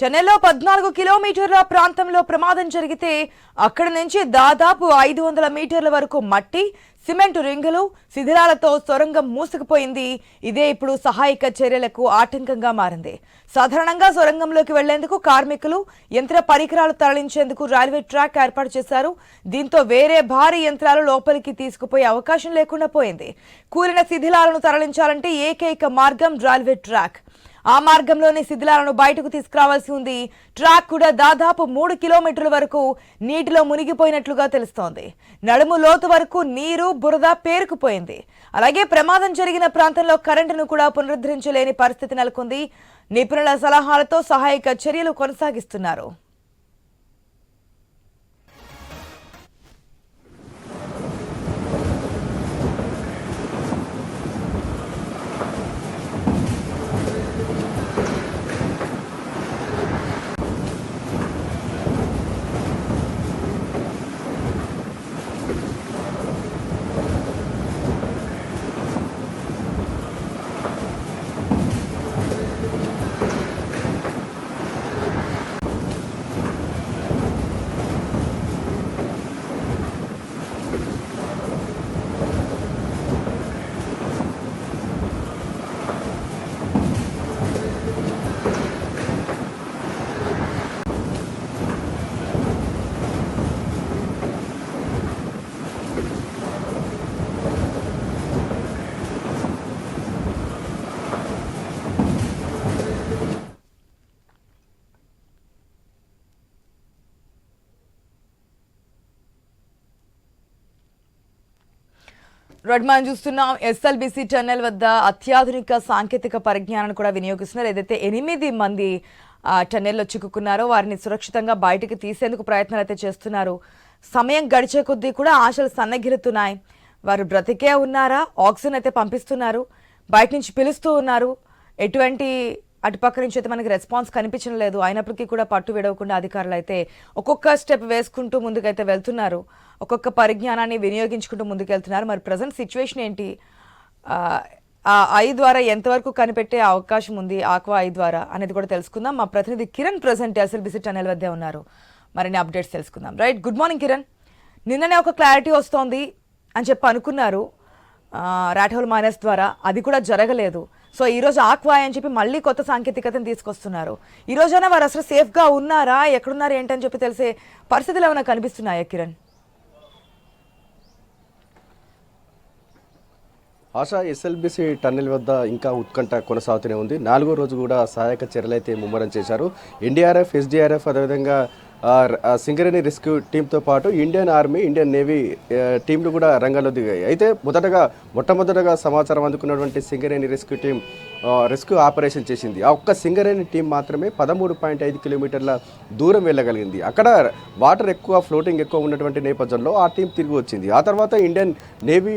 చెన్నైలో పద్నాలుగు కిలోమీటర్ల ప్రాంతంలో ప్రమాదం జరిగితే అక్కడి నుంచి దాదాపు ఐదు వందల మీటర్ల వరకు మట్టి సిమెంట్ రింగులు శిథిలాలతో సొరంగం మూసుకుపోయింది. ఇదే ఇప్పుడు సహాయక చర్యలకు ఆటంకంగా మారింది. సాధారణంగా సొరంగంలోకి వెళ్ళేందుకు కార్మికులు యంత్ర పరికరాలు తరలించేందుకు రైల్వే ట్రాక్ ఏర్పాటు చేశారు. దీంతో వేరే భారీ యంత్రాలు లోపలికి తీసుకుపోయే అవకాశం లేకుండా పోయింది. కూలిన శిథిలాలను తరలించాలంటే ఏకైక మార్గం రైల్వే ట్రాక్. ఆ మార్గంలోని శిథిలాలను బయటకు తీసుకురావాల్సి ఉంది. ట్రాక్ కూడా దాదాపు మూడు కిలోమీటర్ల వరకు నీటిలో మునిగిపోయినట్లుగా తెలుస్తోంది. నడుము లోతు వరకు నీరు బురద పేరుకుపోయింది. అలాగే ప్రమాదం జరిగిన ప్రాంతంలో కరెంటును కూడా పునరుద్ధరించలేని పరిస్థితి నెలకొంది. నిపుణుల సలహాలతో సహాయక చర్యలు కొనసాగిస్తున్నారు. రెడ్ మనం చూస్తున్నాం. ఎస్ఎల్బిసి టన్నెల్ వద్ద అత్యాధునిక సాంకేతిక పరిజ్ఞానాన్ని కూడా వినియోగిస్తున్నారు. ఏదైతే ఎనిమిది మంది టన్నెల్లో చిక్కుకున్నారో వారిని సురక్షితంగా బయటకు తీసేందుకు ప్రయత్నాలు అయితే చేస్తున్నారు. సమయం గడిచే కొద్దీ కూడా ఆశలు సన్నగిలుతున్నాయి వారు బ్రతికే ఉన్నారా? ఆక్సిజన్ అయితే పంపిస్తున్నారు. బయట నుంచి పిలుస్తూ ఉన్నారు. ఎటువంటి అటుపక్క నుంచి అయితే మనకి రెస్పాన్స్ కనిపించడం లేదు. అయినప్పటికీ కూడా పట్టు విడవకుండా అధికారులు అయితే ఒక్కొక్క స్టెప్ వేసుకుంటూ ముందుకైతే వెళ్తున్నారు. ఒక్కొక్క పరిజ్ఞానాన్ని వినియోగించుకుంటూ ముందుకెళ్తున్నారు. మరి ప్రజెంట్ సిచ్యువేషన్ ఏంటి? ఆ, ఐ ద్వారా ఎంతవరకు కనిపెట్టే అవకాశం ఉంది? ఆక్వా ఐ ద్వారా అనేది కూడా తెలుసుకుందాం. మా ప్రతినిధి కిరణ్ ప్రజెంట్ ఎస్ఎల్బిసి ఛానల్ వద్దే ఉన్నారు. మరిన్ని అప్డేట్స్ తెలుసుకుందాం. Right good morning Kiran. నిన్ననే ఒక క్లారిటీ వస్తోంది అని చెప్పి అనుకున్నారు. రాఠోల్ మైనస్ ద్వారా. అది కూడా జరగలేదు. సో ఈ రోజు ఆక్వా అని చెప్పి మళ్ళీ కొత్త సాంకేతికతను తీసుకొస్తున్నారు. ఈ రోజైనా వారు అసలు సేఫ్గా ఉన్నారా? ఎక్కడున్నారు? ఏంటని చెప్పి తెలిసే పరిస్థితులు ఏమైనా కనిపిస్తున్నాయా కిరణ్? ఆశా ఎస్ఎల్బిసి టన్నెల్ వద్ద ఇంకా ఉత్కంఠ కొనసాగుతూనే ఉంది. నాలుగో రోజు కూడా సహాయక చర్యలు అయితే ముమ్మరం చేశారు. ఎన్డీఆర్ఎఫ్ ఎస్డీఆర్ఎఫ్ అదేవిధంగా సింగరేణి రెస్క్యూ టీంతో పాటు ఇండియన్ ఆర్మీ ఇండియన్ నేవీ టీంలు కూడా రంగంలో దిగాయి. అయితే మొదటగా మొట్టమొదటగా సమాచారం అందుకున్నటువంటి Singareni rescue team rescue operation చేసింది. ఆ ఒక్క సింగరేణి టీం మాత్రమే పదమూడు పాయింట్ ఐదు కిలోమీటర్ల దూరం వెళ్ళగలిగింది. అక్కడ వాటర్ ఎక్కువ ఫ్లోటింగ్ ఎక్కువ ఉన్నటువంటి నేపథ్యంలో ఆ టీం తిరిగి వచ్చింది. ఆ తర్వాత ఇండియన్ నేవీ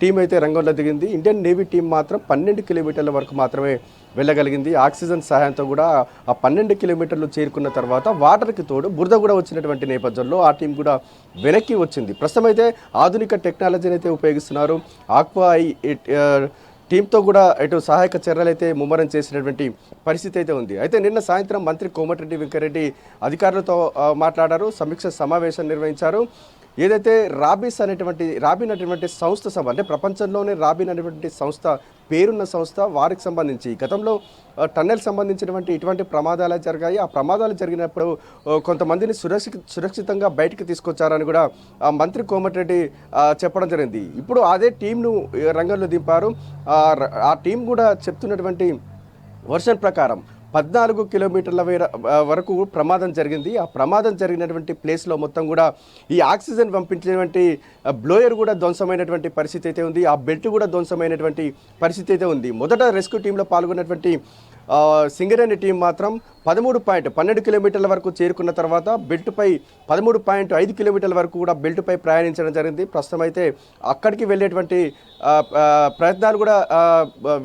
టీం అయితే రంగంలో దిగింది ఇండియన్ నేవీ టీం మాత్రం పన్నెండు కిలోమీటర్ల వరకు మాత్రమే వెళ్ళగలిగింది. ఆక్సిజన్ సహాయంతో కూడా ఆ పన్నెండు కిలోమీటర్లు చేరుకున్న తర్వాత వాటర్కి తోడు బురద కూడా వచ్చినటువంటి నేపథ్యంలో ఆ టీం కూడా వెనక్కి వచ్చింది. ప్రస్తుతం అయితే ఆధునిక టెక్నాలజీని అయితే ఉపయోగిస్తున్నారు. ఆక్వా టీంతో కూడా ఇటు సహాయక చర్యలు అయితే ముమ్మరం చేసినటువంటి పరిస్థితి అయితే ఉంది. అయితే నిన్న సాయంత్రం మంత్రి కోమటిరెడ్డి వెంకరెడ్డి అధికారులతో మాట్లాడారు. సమీక్ష సమావేశం నిర్వహించారు. ఏదైతే రాబీస్ అనేటువంటి రాబిన్ అనేటువంటి సంస్థ సభ అంటే ప్రపంచంలోనే రాబిన్ అనేటువంటి సంస్థ పేరున్న సంస్థ వారికి సంబంధించి గతంలో టన్నెల్ సంబంధించినటువంటి ఇటువంటి ప్రమాదాలు జరిగాయి. ఆ ప్రమాదాలు జరిగినప్పుడు కొంతమందిని సురక్షి సురక్షితంగా బయటికి తీసుకొచ్చారని కూడా ఆ మంత్రి కోమటిరెడ్డి చెప్పడం జరిగింది. ఇప్పుడు అదే టీంను రంగంలో దింపారు. ఆ టీం కూడా చెప్తున్నటువంటి వర్షన్ ప్రకారం పద్నాలుగు కిలోమీటర్ల వరకు ప్రమాదం జరిగింది. ఆ ప్రమాదం జరిగినటువంటి ప్లేస్లో మొత్తం కూడా ఈ ఆక్సిజన్ పంపించినటువంటి బ్లోయర్ కూడా ధ్వంసమైనటువంటి పరిస్థితి అయితే ఉంది. ఆ బెల్ట్ కూడా ధ్వంసమైనటువంటి పరిస్థితి అయితే ఉంది. మొదట రెస్క్యూ టీంలో పాల్గొన్నటువంటి సింగరేణి టీం మాత్రం పదమూడు పాయింట్ పన్నెండు కిలోమీటర్ల వరకు చేరుకున్న తర్వాత బెల్ట్పై పదమూడు పాయింట్ ఐదు కిలోమీటర్ల వరకు కూడా బెల్ట్పై ప్రయాణించడం జరిగింది. ప్రస్తుతం అయితే అక్కడికి వెళ్ళేటువంటి ప్రయత్నాలు కూడా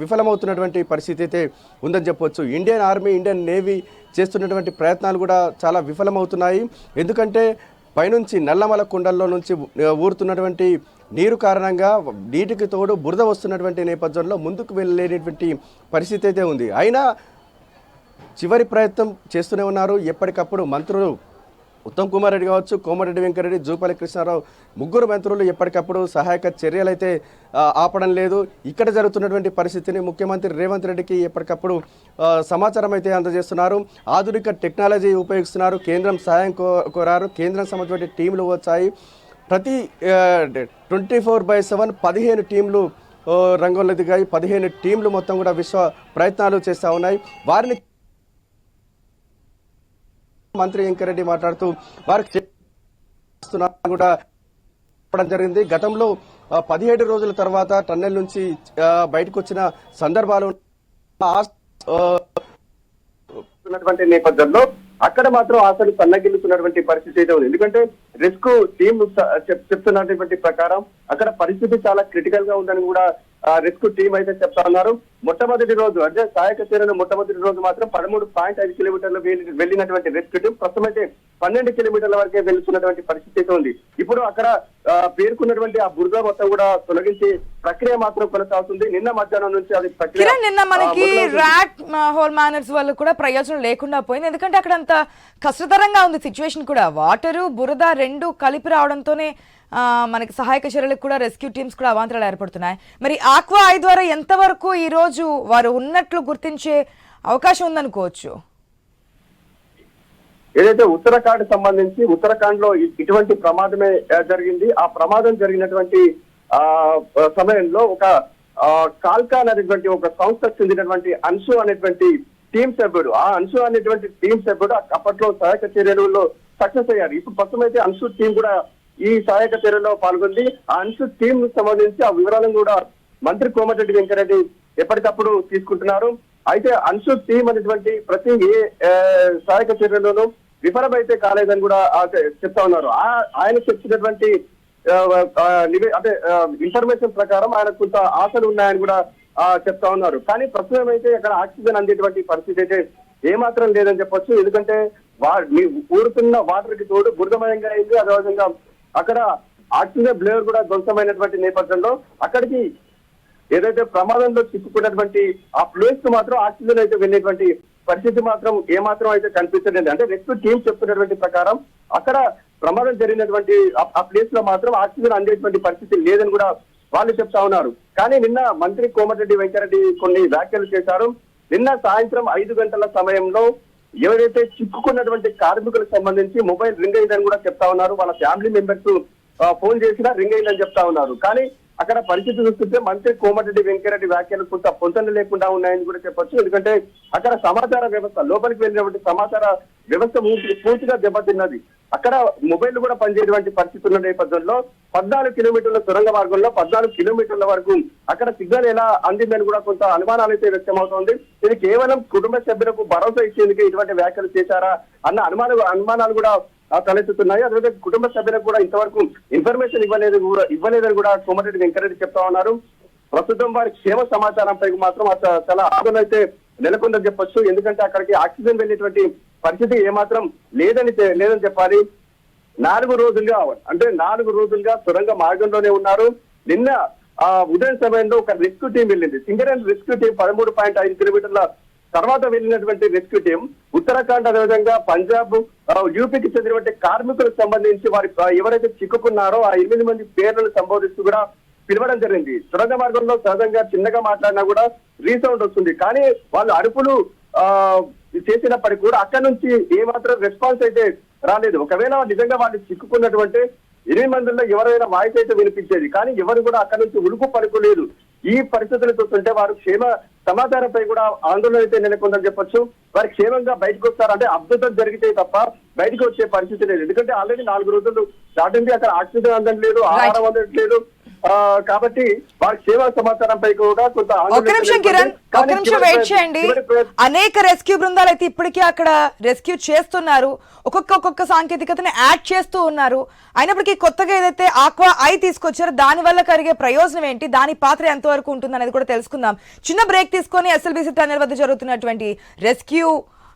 విఫలమవుతున్నటువంటి పరిస్థితి అయితే ఉందని చెప్పొచ్చు. ఇండియన్ ఆర్మీ ఇండియన్ నేవీ చేస్తున్నటువంటి ప్రయత్నాలు కూడా చాలా విఫలమవుతున్నాయి. ఎందుకంటే పైనుంచి నల్లమల కుండల్లో నుంచి ఊరుతున్నటువంటి నీరు కారణంగా నీటికి తోడు బురద వస్తున్నటువంటి నేపథ్యంలో ముందుకు వెళ్ళలేనటువంటి పరిస్థితి అయితే ఉంది. అయినా చివరి ప్రయత్నం చేస్తూనే ఉన్నారు. ఎప్పటికప్పుడు మంత్రులు ఉత్తమ్ కుమార్ రెడ్డి కావచ్చు కోమరెడ్డి వెంకరెడ్డి జూపల్లి కృష్ణారావు ముగ్గురు మంత్రులు ఎప్పటికప్పుడు సహాయక చర్యలు అయితే ఆపడం లేదు. ఇక్కడ జరుగుతున్నటువంటి పరిస్థితిని ముఖ్యమంత్రి రేవంత్ రెడ్డికి ఎప్పటికప్పుడు సమాచారం అయితే అందజేస్తున్నారు. ఆధునిక టెక్నాలజీ ఉపయోగిస్తున్నారు. కేంద్రం సహాయం కో కోరారు. కేంద్రం సంబంధించిన టీంలు వచ్చాయి. ప్రతి ట్వంటీ ఫోర్ బై సెవెన్ పదిహేను టీంలు రంగంలో దిగాయి. పదిహేను టీంలు మొత్తం కూడా విశ్వ ప్రయత్నాలు చేస్తూ ఉన్నాయి. వారిని మంత్రి వెంకరెడ్డి మాట్లాడుతూ వారికి కూడా జరిగింది. గతంలో పదిహేడు రోజుల తర్వాత టన్నెల్ నుంచి బయటకు వచ్చిన సందర్భాలు నేపథ్యంలో అక్కడ మాత్రం ఆశలు సన్నగిల్లుతున్నటువంటి పరిస్థితి అయితే ఉంది. ఎందుకంటే రిస్క్ టీం చెప్తున్నటువంటి ప్రకారం అక్కడ పరిస్థితి చాలా క్రిటికల్గా ఉందని కూడా రిస్క్ టీం అయితే చెప్తా ఉన్నారు. మొట్టమొదటి రోజు అంటే సహాయక చర్యలు మొట్టమొదటి రోజు మాత్రం పదమూడు పాయింట్ ఐదు కిలోమీటర్లు వెళ్ళి- వెళ్ళినటువంటి రిస్క్ టీం ప్రస్తుతం అయితే పన్నెండు కిలోమీటర్ల వరకే వెళ్తున్నటువంటి పరిస్థితి అయితే ఉంది. ఇప్పుడు అక్కడ పేర్కొన్నటువంటి ఆ బురద మొత్తం కూడా తొలగించి ప్రక్రియ మాత్రం కొనసాగుతుంది. నిన్న మధ్యాహ్నం నుంచి అది ప్రక్రియ నిన్న మనకి. ర్యాట్ హోల్ మేనర్స్ వల్ల కూడా ప్రయోజనం లేకుండా పోయింది. ఎందుకంటే అక్కడ అంత కష్టతరంగా ఉంది సిచ్యువేషన్ కూడా. వాటరు బురద రెండు కలిపి రావడంతోనే మనకి సహాయక చర్యలకు కూడా రెస్క్యూ టీమ్స్ కూడా అవాంతరాలు ఏర్పడుతున్నాయి. మరి ఆక్వా ఐ ద్వారా ఎంతవరకు ఈ రోజు వారు ఉన్నట్లు గుర్తించే అవకాశం ఉందనుకోవచ్చు? ఏదైతే ఉత్తరాఖండ్ సంబంధించి ఉత్తరాఖండ్లో ఇటువంటి ప్రమాదమే జరిగింది. ఆ ప్రమాదం జరిగినటువంటి ఆ సమయంలో ఒక కాల్కా అనేటువంటి ఒక సంస్థకు చెందినటువంటి అంశు అనేటువంటి టీం సభ్యుడు ఆ అంశు అనేటువంటి టీం సభ్యుడు అప్పట్లో సహాయక చర్యలలో సక్సెస్ అయ్యారు. ఇప్పుడు ప్రస్తుతం అయితే అంశు టీం కూడా ఈ సహాయక చర్యలో పాల్గొంది. ఆ అన్సు టీమ్ సంబంధించి ఆ వివరాలను కూడా మంత్రి కోమటిరెడ్డి వెంకరెడ్డి ఎప్పటికప్పుడు తీసుకుంటున్నారు. అయితే అన్సు టీం అనేటువంటి ప్రతి ఏ సహాయక చర్యలోనూ విఫలమైతే కాలేదని కూడా చెప్తా ఉన్నారు. ఆ ఆయన చెప్పినటువంటి అంటే ఇన్ఫర్మేషన్ ప్రకారం ఆయన కొంత ఆశలు ఉన్నాయని కూడా చెప్తా ఉన్నారు. కానీ ప్రస్తుతం అయితే అక్కడ ఆక్సిజన్ అందేటువంటి పరిస్థితి అయితే ఏమాత్రం లేదని చెప్పొచ్చు. ఎందుకంటే వా ఊరుతున్న వాటర్కి తోడు బురదమయంగా అయింది. అదేవిధంగా అక్కడ ఆక్సిజన్ బ్లేవర్ కూడా ధ్వంసమైనటువంటి నేపథ్యంలో అక్కడికి ఏదైతే ప్రమాదంలో చిక్కుకున్నటువంటి ఆ ప్లేస్కు మాత్రం ఆక్సిజన్ అయితే వెళ్ళేటువంటి పరిస్థితి మాత్రం ఏమాత్రం అయితే కనిపించలేదు. అంటే నెక్స్ట్ టీం చెప్తున్నటువంటి ప్రకారం అక్కడ ప్రమాదం జరిగినటువంటి ఆ- ఆ ప్లేస్లో మాత్రం ఆక్సిజన్ అందేటువంటి పరిస్థితి లేదని కూడా వాళ్ళు చెప్తా ఉన్నారు. కానీ నిన్న మంత్రి కోమటిరెడ్డి వెంకరెడ్డి కొన్ని వ్యాఖ్యలు చేశారు. నిన్న సాయంత్రం ఐదు గంటల సమయంలో ఎవరైతే చిక్కుకున్నటువంటి కార్మికులకు సంబంధించి మొబైల్ రింగ్ అయిందని కూడా చెప్తా ఉన్నారు వాళ్ళ ఫ్యామిలీ మెంబర్స్ ఫోన్ చేసినా రింగ్ అయిందని చెప్తా ఉన్నారు. కానీ అక్కడ పరిస్థితి చూస్తుంటే మంత్రి కోమటిరెడ్డి వెంకరెడ్డి వ్యాఖ్యలు కొంత పొంతన లేకుండా ఉన్నాయని కూడా చెప్పొచ్చు. ఎందుకంటే అక్కడ సమాచార వ్యవస్థ లోపలికి వెళ్ళినటువంటి సమాచార వ్యవస్థ పూర్తిగా దెబ్బతిన్నది. అక్కడ మొబైల్ కూడా పనిచేయటువంటి పరిస్థితి ఉన్న నేపథ్యంలో పద్నాలుగు కిలోమీటర్ల సొరంగ మార్గంలో పద్నాలుగు కిలోమీటర్ల వరకు అక్కడ సిగ్నల్ ఎలా అందిందని కూడా కొంత అనుమానాలు అయితే వ్యక్తమవుతోంది. ఇది కేవలం కుటుంబ సభ్యులకు భరోసా ఇచ్చేందుకు ఇటువంటి వ్యాఖ్యలు చేశారా అన్న అనుమాన అనుమానాలు కూడా తలెత్తుతున్నాయి. అదేవిధంగా కుటుంబ సభ్యులకు కూడా ఇంతవరకు ఇన్ఫర్మేషన్ ఇవ్వలేదు కూడా- ఇవ్వలేదని కూడా కోమటిరెడ్డి వెంకరెడ్డి చెప్తా ఉన్నారు. ప్రస్తుతం వారి క్షేమ సమాచారంపై మాత్రం చాలా ఆందోళన అయితే నెలకొందని చెప్పొచ్చు. ఎందుకంటే అక్కడికి ఆక్సిజన్ వెళ్ళేటువంటి పరిస్థితి ఏమాత్రం లేదని లేదని చెప్పాలి. నాలుగు రోజులుగా అంటే నాలుగు రోజులుగా సొరంగ మార్గంలోనే ఉన్నారు. నిన్న ఆ ఉదయం సమయంలో ఒక రెస్క్యూ టీం వెళ్ళింది. సింగరేణి రెస్క్యూ టీం పదమూడు పాయింట్ ఐదు కిలోమీటర్ల తర్వాత వెళ్ళినటువంటి రెస్క్యూ టీం ఉత్తరాఖండ్ అదేవిధంగా పంజాబ్ యూపీకి చెందినటువంటి కార్మికులకు సంబంధించి వారి ఎవరైతే చిక్కుకున్నారో ఆ ఎనిమిది మంది పేర్లను సంబోధిస్తూ కూడా పిలవడం జరిగింది. సొరంగ మార్గంలో సహజంగా చిన్నగా మాట్లాడినా కూడా రీసౌండ్ వస్తుంది. కానీ వాళ్ళు అరుపులు ఆ చేసినప్పటికీ కూడా అక్కడ నుంచి ఏమాత్రం రెస్పాన్స్ అయితే రాలేదు. ఒకవేళ నిజంగా వాళ్ళు చిక్కుకున్నటువంటి ఎనిమిది మందిలో ఎవరైనా వాయిస్ అయితే వినిపించేది కానీ ఎవరు కూడా అక్కడ నుంచి ఉలుపు పలుకు లేదు. ఈ పరిస్థితులు చూస్తుంటే వారు క్షేమ సమాచారంపై కూడా ఆందోళన అయితే నెలకొందని చెప్పొచ్చు. వారు క్షేమంగా బయటకు వస్తారంటే అద్భుతం జరిగితే తప్ప బయటకు వచ్చే పరిస్థితి లేదు. ఎందుకంటే ఆల్రెడీ నాలుగు రోజులు దాటింది. అక్కడ ఆక్సిజన్ అందడం లేదు ఆహారం అందడం లేదు కాబట్టి వారి క్షేమ సమాచారంపై కూడా కొంత ఒక్క నిమిషం. కిరణ్ కానీ నిమిషం వెయిట్ చేయండి. అనేక రెస్క్యూ బృందాలు అయితే ఇప్పటికీ అక్కడ రెస్క్యూ చేస్తున్నారు. ఒక్కొక్క ఒక్కొక్క సాంకేతికతని యాడ్ చేస్తూ ఉన్నారు. అయినప్పటికీ కొత్తగా ఏదైతే ఆక్వా ఐ తీసుకొచ్చారో దాని వల్ల కలిగే ప్రయోజనం ఏంటి? దాని పాత్ర ఎంతవరకు ఉంటుంది అనేది కూడా తెలుసుకుందాం. చిన్న బ్రేక్ తీసుకొని ఎస్ఎల్బిసి టన్నెల్ వద్ద జరుగుతున్నటువంటి రెస్క్యూ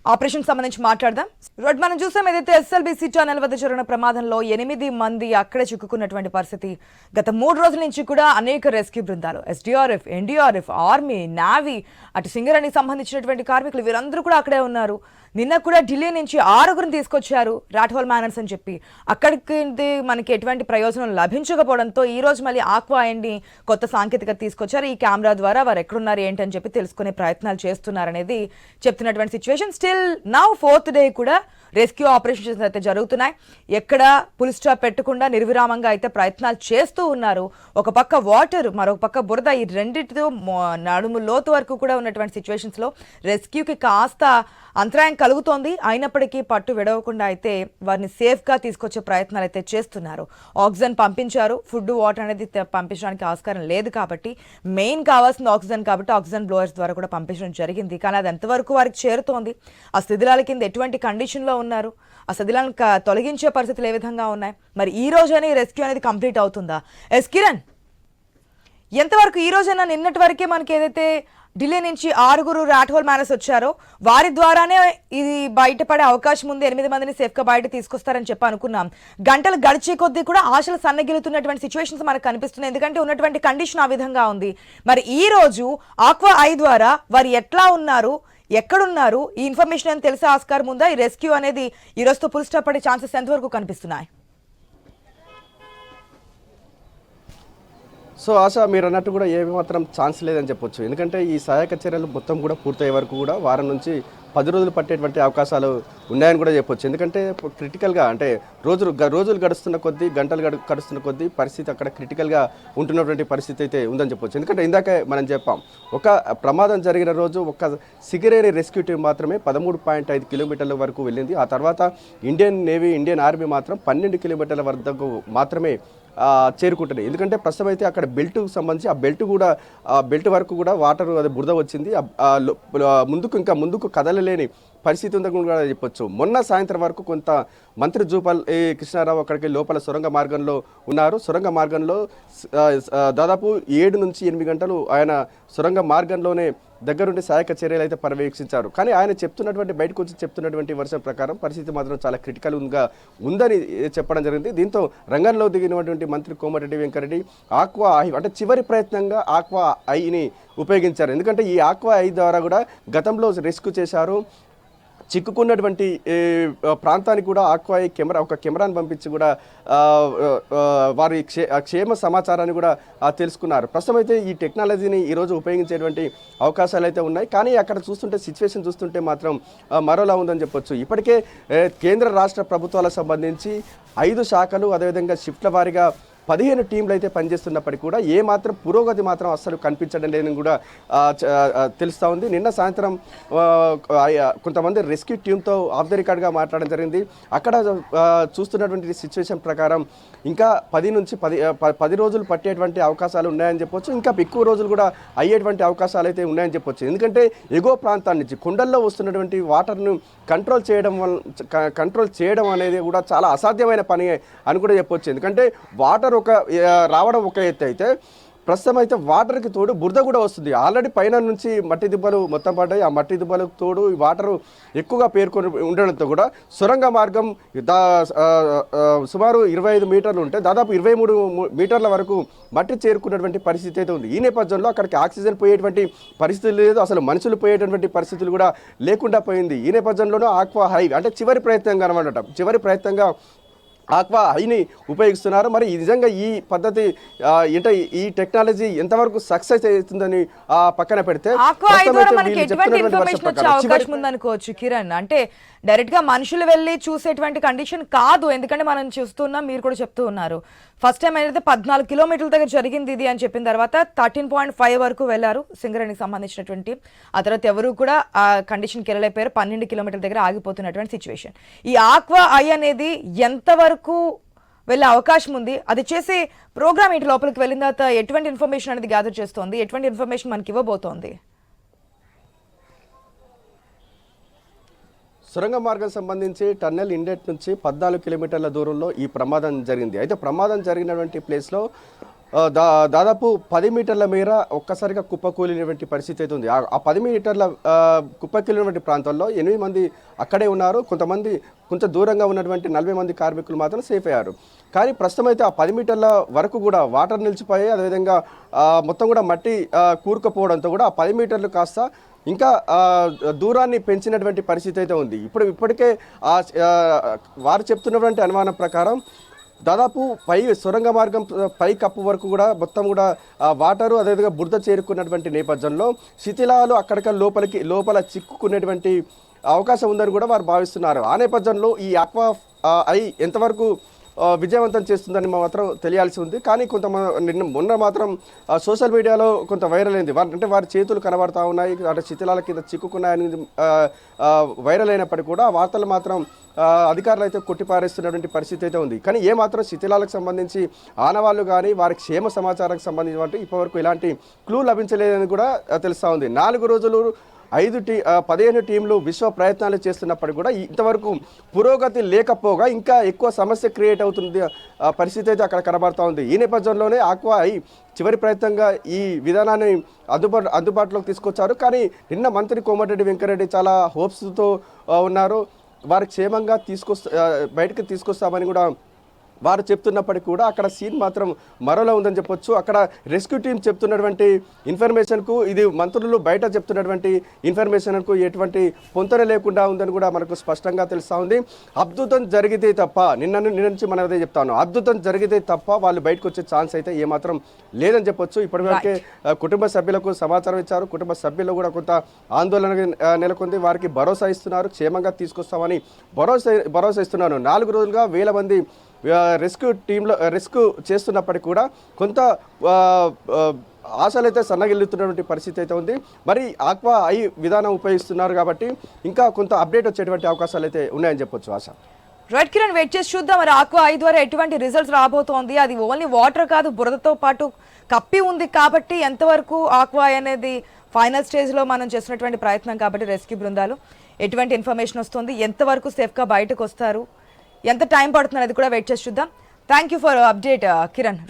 ఆపరేషన్ సంబంధించి మాట్లాడదాం. రోడ్ మనం చూసాం ఏదైతే ఎస్ఎల్బిసి ఛానల్ వద్ద జరిగిన ప్రమాదంలో ఎనిమిది మంది అక్కడే చిక్కుకున్నటువంటి పరిస్థితి. గత మూడు రోజుల నుంచి కూడా అనేక రెస్క్యూ బృందాలు ఎస్డిఆర్ఎఫ్ ఎన్డీఆర్ఎఫ్ ఆర్మీ నావీ అటు సింగరణికి సంబంధించినటువంటి కార్మికులు వీరందరూ కూడా అక్కడే ఉన్నారు. నిన్న కూడా ఢిల్లీ నుంచి ఆరుగురిని తీసుకొచ్చారు రాఠోల్ మ్యానర్స్ అని చెప్పి. అక్కడికి మనకి ఎటువంటి ప్రయోజనం లభించకపోవడంతో ఈ రోజు మళ్ళీ ఆక్వా అండి కొత్త సాంకేతికత తీసుకొచ్చారు. ఈ కెమెరా ద్వారా వారు ఎక్కడున్నారు ఏంటని చెప్పి తెలుసుకునే ప్రయత్నాలు చేస్తున్నారనేది చెప్తున్నటువంటి situation still now fourth day కూడా రెస్క్యూ ఆపరేషన్స్ అయితే జరుగుతున్నాయి. ఎక్కడ పుల్ స్టాప్ పెట్టకుండా నిర్విరామంగా అయితే ప్రయత్నాలు చేస్తూ ఉన్నారు. ఒక పక్క వాటర్ మరొక పక్క బురద ఈ రెండింటితో నడుము లోతు వరకు కూడా ఉన్నటువంటి సిచ్యువేషన్స్లో రెస్క్యూకి కాస్త అంతరాయం కలుగుతోంది. అయినప్పటికీ పట్టు విడవకుండా అయితే వారిని సేఫ్గా తీసుకొచ్చే ప్రయత్నాలు అయితే చేస్తున్నారు. ఆక్సిజన్ పంపించారు. ఫుడ్ వాటర్ అనేది పంపించడానికి ఆస్కారం లేదు కాబట్టి మెయిన్ కావాల్సింది ఆక్సిజన్ కాబట్టి ఆక్సిజన్ బ్లోయర్స్ ద్వారా కూడా పంపించడం జరిగింది. కానీ అది ఎంతవరకు వారికి చేరుతోంది? ఆ శిథిలాల కింద ఎటువంటి కండిషన్లో ఉన్నారు? ఆ శిథిలాలను తొలగించే పరిస్థితులు ఏ విధంగా ఉన్నాయి? మరి ఈ రోజైనా ఈ రెస్క్యూ అనేది కంప్లీట్ అవుతుందా? ఎస్ కిరణ్ ఎంతవరకు ఈ రోజైనా నిన్నటి వరకే మనకి ఏదైతే ఢిల్లీ నుంచి ఆరుగురు రాఠోల్ మ్యానస్ వచ్చారో. వారి ద్వారానే ఇది బయటపడే అవకాశం ఉంది. ఎనిమిది మందిని సేఫ్గా బయట తీసుకొస్తారని చెప్పి అనుకున్నాం. గంటలు గడిచే కొద్దీ కూడా ఆశలు సన్నగిలుతున్నటువంటి సిచ్యువేషన్స్ మనకు కనిపిస్తున్నాయి. ఎందుకంటే ఉన్నటువంటి కండిషన్ ఆ విధంగా ఉంది. మరి ఈ రోజు ఆక్వా ఐ ద్వారా వారు ఎట్లా ఉన్నారు? ఎక్కడున్నారు? ఈ ఇన్ఫర్మేషన్ అని తెలిసే? ఆస్కారం ఉందా? ఈ రెస్క్యూ అనేది ఈ రోజుతో పుల్ స్టాప్ పడే ఛాన్సెస్ ఎంతవరకు కనిపిస్తున్నాయి? సో ఆశ మీరు అన్నట్టు కూడా ఏమాత్రం ఛాన్స్ లేదని చెప్పొచ్చు. ఎందుకంటే ఈ సహాయక చర్యలు మొత్తం కూడా పూర్తయ్యే వరకు కూడా వారం నుంచి పది రోజులు పట్టేటువంటి అవకాశాలు ఉన్నాయని కూడా చెప్పొచ్చు. ఎందుకంటే క్రిటికల్గా అంటే రోజులు గ- రోజులు గడుస్తున్న కొద్దీ గంటలు గడు గడుస్తున్న కొద్దీ పరిస్థితి అక్కడ క్రిటికల్గా ఉంటున్నటువంటి పరిస్థితి అయితే ఉందని చెప్పొచ్చు. ఎందుకంటే ఇందాక మనం చెప్పాం ఒక ప్రమాదం జరిగిన రోజు ఒక సిగరేరి రెస్క్యూ టీం మాత్రమే పదమూడు పాయింట్ ఐదు కిలోమీటర్ల వరకు వెళ్ళింది. ఆ తర్వాత ఇండియన్ నేవీ ఇండియన్ ఆర్మీ మాత్రం పన్నెండు కిలోమీటర్ల వరకు మాత్రమే చేరుకుంటున్నాయి ఎందుకంటే ప్రస్తుతం అయితే అక్కడ బెల్ట్కు సంబంధించి ఆ బెల్ట్ కూడా ఆ బెల్ట్ వరకు కూడా వాటర్ అది బురద వచ్చింది. ముందుకు ఇంకా ముందుకు కదలలేని పరిస్థితి ఉందని కూడా చెప్పొచ్చు. మొన్న సాయంత్రం వరకు కొంత మంత్రి జూపల్ ఏ కృష్ణారావు అక్కడికి లోపల సొరంగ మార్గంలో ఉన్నారు. సొరంగ మార్గంలో దాదాపు ఏడు నుంచి ఎనిమిది గంటలు ఆయన సొరంగ మార్గంలోనే దగ్గరుండి సహాయక చర్యలు అయితే పర్యవేక్షించారు. కానీ ఆయన చెప్తున్నటువంటి బయటకు వచ్చి చెప్తున్నటువంటి వర్షం ప్రకారం పరిస్థితి మాత్రం చాలా క్రిటికల్గా ఉందని చెప్పడం జరిగింది. దీంతో రంగంలో దిగినటువంటి మంత్రి కోమటిరెడ్డి వెంకరెడ్డి ఆక్వా ఐ అంటే చివరి ప్రయత్నంగా ఆక్వా ఐని ఉపయోగించారు. ఎందుకంటే ఈ ఆక్వా ఐ ద్వారా కూడా గతంలో రెస్క్యూ చేశారు. చిక్కుకున్నటువంటి ప్రాంతానికి కూడా ఆక్వాయి కెమెరా ఒక కెమెరాను పంపించి కూడా వారి క్షే క్షేమ సమాచారాన్ని కూడా తెలుసుకున్నారు. ప్రస్తుతం అయితే ఈ టెక్నాలజీని ఈరోజు ఉపయోగించేటువంటి అవకాశాలు అయితే ఉన్నాయి. కానీ అక్కడ చూస్తుంటే సిచ్యువేషన్ చూస్తుంటే మాత్రం మరోలా ఉందని చెప్పొచ్చు. ఇప్పటికే కేంద్ర రాష్ట్ర ప్రభుత్వాలకు సంబంధించి ఐదు శాఖలు అదేవిధంగా షిఫ్ట్ల వారీగా పదిహేను టీంలు అయితే పనిచేస్తున్నప్పటికీ కూడా ఏ మాత్రం పురోగతి మాత్రం అస్సలు కనిపించడం లేదని కూడా తెలుస్తూ ఉంది. నిన్న సాయంత్రం కొంతమంది రెస్క్యూ టీంతో ఆఫ్ ద రికార్డ్గా మాట్లాడడం జరిగింది. అక్కడ చూస్తున్నటువంటి సిచ్యువేషన్ ప్రకారం ఇంకా పది నుంచి పది పది రోజులు పట్టేటువంటి అవకాశాలు ఉన్నాయని చెప్పొచ్చు. ఇంకా ఎక్కువ రోజులు కూడా అయ్యేటువంటి అవకాశాలు అయితే ఉన్నాయని చెప్పొచ్చు. ఎందుకంటే ఎగువ ప్రాంతాల నుంచి కొండల్లో వస్తున్నటువంటి వాటర్ను కంట్రోల్ చేయడం వల్ల కంట్రోల్ చేయడం అనేది కూడా చాలా అసాధ్యమైన పని అని కూడా చెప్పొచ్చు. ఎందుకంటే వాటర్ ఒక రావడం ఒక ఎత్తు అయితే ప్రస్తుతం అయితే వాటర్కి తోడు బురద కూడా వస్తుంది. ఆల్రెడీ పైన నుంచి మట్టి దిబ్బలు మొత్తం పడ్డాయి. ఆ మట్టి దిబ్బలకు తోడు ఈ వాటర్ ఎక్కువగా పేర్కొని ఉండడంతో కూడా సొరంగ మార్గం దా సుమారు ఇరవై ఐదు మీటర్లు ఉంటే దాదాపు ఇరవై మూడు మీటర్ల వరకు మట్టి చేరుకున్నటువంటి పరిస్థితి అయితే ఉంది. ఈ నేపథ్యంలో అక్కడికి ఆక్సిజన్ పోయేటువంటి పరిస్థితి లేదు. అసలు మనుషులు పోయేటువంటి పరిస్థితులు కూడా లేకుండా పోయింది. ఈ నేపథ్యంలోనూ ఆక్వా హై అంటే చివరి ప్రయత్నంగా అనమాట. చివరి ప్రయత్నంగా ఆక్వా ఐని ఉపయోగిస్తున్నారు. మరి ఈ నిజంగా ఈ పద్ధతి అంటే ఈ టెక్నాలజీ ఎంతవరకు సక్సెస్ అవుతుందని ఆ, పక్కన పెడితే ఆక్వా ఐ ప్రస్తుతం ద్వారా అయితే మనకి వీళ్ళు ఎటువంటి చెప్తున్నటువంటి వర్ష ఇన్ఫర్మేషన్ వచ్చే ప్రకారం చివరి అవకాశం ఉందనుకోవచ్చు కిరణ్. అంటే డైరెక్ట్గా మనుషులు వెళ్ళి చూసేటువంటి కండిషన్ కాదు. ఎందుకంటే మనం చూస్తున్నాం మీరు కూడా చెప్తూ ఉన్నారు. ఫస్ట్ టైం అయితే పద్నాలుగు కిలోమీటర్ల దగ్గర జరిగింది ఇది అని చెప్పిన తర్వాత థర్టీన్ పాయింట్ ఫైవ్ వరకు వెళ్ళారు సింగరేణికి సంబంధించినటువంటి. ఆ తర్వాత ఎవరు కూడా ఆ కండిషన్కి వెళ్ళలేకపోయారు. పన్నెండు కిలోమీటర్ల దగ్గర ఆగిపోతున్నటువంటి సిచ్యువేషన్ ఈ ఆక్వా ఐ అనేది ఎంతవరకు వెళ్ళే అవకాశం ఉంది. అది చేసే ప్రోగ్రామ్ ఇటు లోపలికి వెళ్ళిన తర్వాత ఎటువంటి ఇన్ఫర్మేషన్ అనేది గ్యాదర్ చేస్తోంది? ఎటువంటి ఇన్ఫర్మేషన్ మనకి ఇవ్వబోతోంది? సొరంగ మార్గం సంబంధించి టన్నెల్ ఇండెట్ నుంచి పద్నాలుగు కిలోమీటర్ల దూరంలో ఈ ప్రమాదం జరిగింది. అయితే ప్రమాదం జరిగినటువంటి ప్లేస్లో దా దాదాపు పది మీటర్ల మేర ఒక్కసారిగా కుప్పకూలినటువంటి పరిస్థితి అయితే ఉంది. ఆ- పది మీటర్ల కుప్పకూలినటువంటి ప్రాంతంలో ఎనిమిది మంది అక్కడే ఉన్నారు. కొంతమంది కొంచెం దూరంగా ఉన్నటువంటి నలభై మంది కార్మికులు మాత్రం సేఫ్ అయ్యారు. కానీ ప్రస్తుతం అయితే ఆ పది మీటర్ల వరకు కూడా వాటర్ నిలిచిపోయి అదేవిధంగా మొత్తం కూడా మట్టి కూరుకుపోవడంతో కూడా ఆ పది మీటర్లు కాస్త ఇంకా దూరాన్ని పెంచినటువంటి పరిస్థితి అయితే ఉంది. ఇప్పుడు ఇప్పటికే ఆ, వారు చెప్తున్నటువంటి అనుమానం ప్రకారం దాదాపు పై సొరంగ మార్గం పై కప్పు వరకు కూడా మొత్తం కూడా వాటరు అదేవిధంగా బురద చేరుకున్నటువంటి నేపథ్యంలో శిథిలాలు అక్కడిక లోపలికి లోపల చిక్కుకునేటువంటి అవకాశం ఉందని కూడా వారు భావిస్తున్నారు. ఆ నేపథ్యంలో ఈ ఆక్వా ఐ ఎంతవరకు విజయవంతం చేస్తుందని మాత్రం తెలియాల్సి ఉంది. కానీ కొంత నిన్న మొన్న మాత్రం సోషల్ మీడియాలో కొంత వైరల్ అయింది. వారి అంటే వారి చేతులు కనబడతా ఉన్నాయి. అంటే శిథిలాల కింద చిక్కుకున్నాయని వైరల్ అయినప్పటికీ కూడా ఆ వార్తలు మాత్రం అధికారులు అయితే కొట్టిపారేస్తున్నటువంటి పరిస్థితి అయితే ఉంది. కానీ ఏ మాత్రం శిథిలాలకు సంబంధించి ఆనవాళ్ళు కానీ వారి క్షేమ సమాచారానికి సంబంధించి ఇప్పటివరకు ఇలాంటి క్లూ లభించలేదని కూడా తెలుస్తూ ఉంది. నాలుగు రోజులు ఐదు టీ పదిహేను టీంలు విశ్వ ప్రయత్నాలు చేస్తున్నప్పటికీ కూడా ఇంతవరకు పురోగతి లేకపోగా ఇంకా ఎక్కువ సమస్య క్రియేట్ అవుతుంది పరిస్థితి అయితే అక్కడ కనబడుతూ ఉంది. ఈ నేపథ్యంలోనే ఆక్వా ఐ చివరి ప్రయత్నంగా ఈ విధానాన్ని అందుబాటు అందుబాటులోకి తీసుకొచ్చారు. కానీ నిన్న మంత్రి కోమటిరెడ్డి వెంకరెడ్డి చాలా హోప్స్తో ఉన్నారు. వారు క్షేమంగా తీసుకొస్తా బయటకు తీసుకొస్తామని కూడా వారు చెప్తున్నప్పటికీ కూడా అక్కడ సీన్ మాత్రం మరోలా ఉందని చెప్పొచ్చు. అక్కడ రెస్క్యూ టీం చెప్తున్నటువంటి ఇన్ఫర్మేషన్కు ఇది మంత్రులు బయట చెప్తున్నటువంటి ఇన్ఫర్మేషన్కు ఎటువంటి పొంతన లేకుండా ఉందని కూడా మనకు స్పష్టంగా తెలుస్తూ ఉంది. అద్భుతం జరిగితే తప్ప నిన్న నిన్న నుంచి మనం అదే చెప్తాను. అద్భుతం జరిగితే తప్ప వాళ్ళు బయటకు వచ్చే ఛాన్స్ అయితే ఏమాత్రం లేదని చెప్పొచ్చు. ఇప్పటివరకే కుటుంబ సభ్యులకు సమాచారం ఇచ్చారు. కుటుంబ సభ్యులు కూడా కొంత ఆందోళన నెలకొంది. వారికి భరోసా ఇస్తున్నారు. క్షేమంగా తీసుకొస్తామని భరోసా భరోసా ఇస్తున్నాను. నాలుగు రోజులుగా వేల మంది రెస్క్యూ టీంలో రెస్క్యూ చేస్తున్నప్పటికీ కూడా కొంత ఆశలు అయితే సన్నగిల్లుతున్నటువంటి పరిస్థితి అయితే ఉంది. మరి ఆక్వా ఐ విధానం ఉపయోగిస్తున్నారు కాబట్టి ఇంకా కొంత అప్డేట్ వచ్చేటువంటి అవకాశాలు అయితే ఉన్నాయని చెప్పొచ్చు ఆశ. రెడ్ కిరణ్ వెయిట్ చేసి చూద్దాం. మరి ఆక్వా ఐ ద్వారా ఎటువంటి రిజల్ట్స్ రాబోతోంది? అది ఓన్లీ వాటర్ కాదు బురదతో పాటు కప్పి ఉంది కాబట్టి ఎంతవరకు ఆక్వా అనేది ఫైనల్ స్టేజ్లో మనం చేస్తున్నటువంటి ప్రయత్నం కాబట్టి రెస్క్యూ బృందాలు ఎటువంటి ఇన్ఫర్మేషన్ వస్తుంది? ఎంతవరకు సేఫ్గా బయటకు వస్తారు? ఎంత టైం పడుతుంది అనేది కూడా వెయిట్ చేసి చూద్దాం. Thank you for update Kiran